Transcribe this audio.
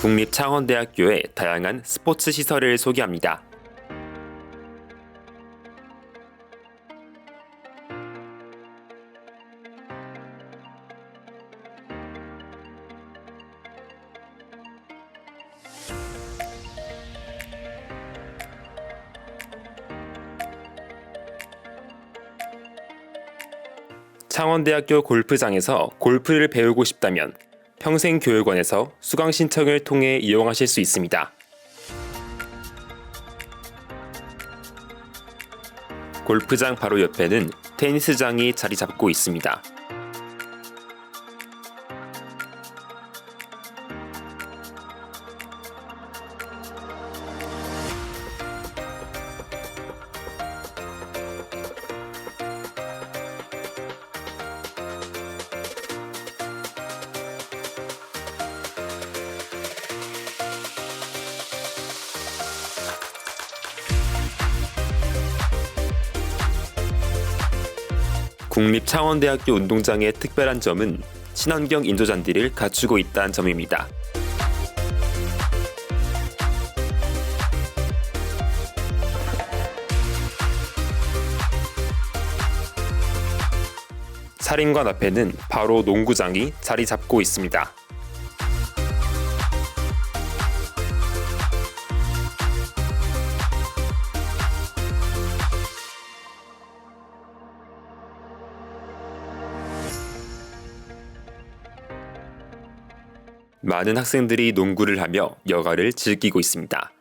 국립창원대학교의 다양한 스포츠 시설을 소개합니다. 창원대학교 골프장에서 골프를 배우고 싶다면 평생교육원에서 수강 신청을 통해 이용하실 수 있습니다. 골프장 바로 옆에는 테니스장이 자리 잡고 있습니다. 국립창원대학교 운동장의 특별한 점은 친환경 인조잔디를 갖추고 있다는 점입니다. 사림관 앞에는 바로 농구장이 자리 잡고 있습니다. 많은 학생들이 농구를 하며 여가를 즐기고 있습니다.